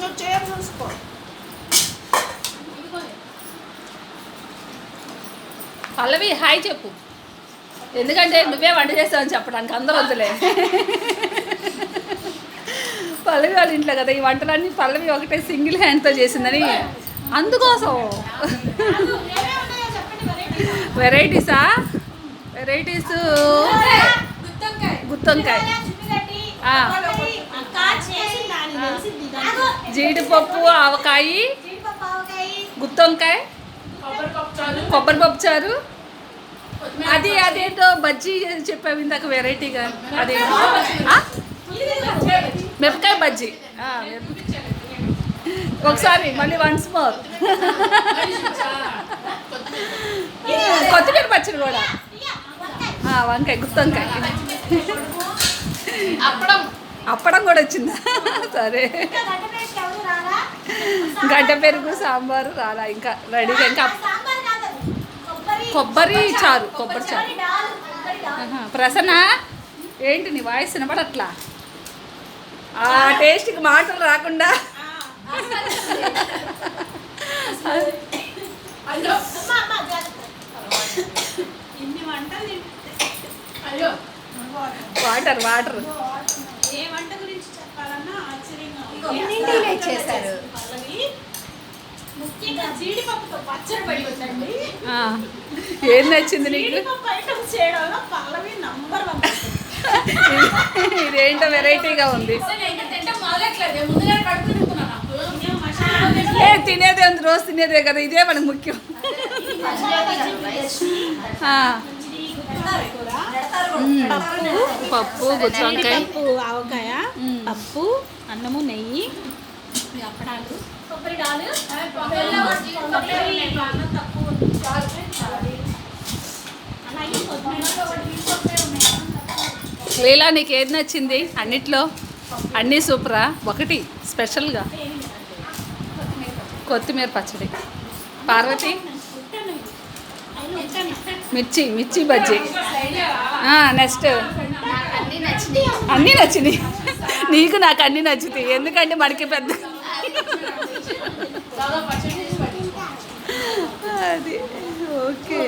నువ్వు చీర చూసుకో పల్లవి హాయ్ చెప్పు. ఎందుకంటే నువ్వే వంట చేస్తావని చెప్పడానికి అందరూ వద్దులే. పల్లవి వాళ్ళ ఇంట్లో కదా ఈ వంటలన్నీ పల్లవి ఒకటే సింగిల్ హ్యాండ్తో చేసిందని. అందుకోసం. వెరైటీసా? వెరైటీస్? గుత్తొంకాయ. ఆ. జీడిపప్పు ఆవకాయ గుత్తొంకాయ కొబ్బరి పప్పు చారు అది అదేంటో బజ్జీ అని చెప్పావు ఇందాక వెరైటీగా. అదే మిరపకాయ బజ్జీ. ఒకసారి మళ్ళీ వన్స్ మోర్ కొత్తిమీర పచ్చడి కూడా. వంకాయ గుత్తొంకాయ. అప్పుడు అప్పడం కూడా వచ్చిందా? సరే. గడ్డ పెరుగు సాంబారు రాలా. ఇంకా రెడీగా ఇంకా కొబ్బరి చారు. కొబ్బరి చారు. ప్రసన్న ఏంటి నీ వాయిస్ వినపడట్లా? ఆ టేస్ట్కి మాటలు రాకుండా. Water water. ఏ వంట గురించి చెప్పాలన్నా ఆశ్చర్యంగా చేశారు? ముఖ్యంగా జీడిపప్పుతో పచ్చడి పడి ఉందండి ఏం నచ్చింది నీకు? జీడిపప్పు ఐటమ్స్ చేయడంలో పల్లవి నంబర్ వన్ ఇదేంటో వెరైటీగా ఉంది. తినేదే ఉంది రోజు తినేదే కదా ఇదే మనకు ముఖ్యం. పప్పు గుత్తొంకాయ పప్పు ఆవకాయ పప్పు అన్నము నెయ్యి. అప్పడాలు. కొబ్బరి డాలు లీలా నీకు ఏది నచ్చింది? అన్నిట్లో? అన్నీ సూపరా? ఒకటి స్పెషల్గా. కొత్తిమీర పచ్చడి. పార్వతి? మిర్చి మిర్చి బజ్జీ. నెక్స్ట్. అన్నీ నచ్చినాయి. నీకు నాకు అన్నీ నచ్చుతాయి. ఎందుకంటే మనకి పెద్ద అది. ఓకే.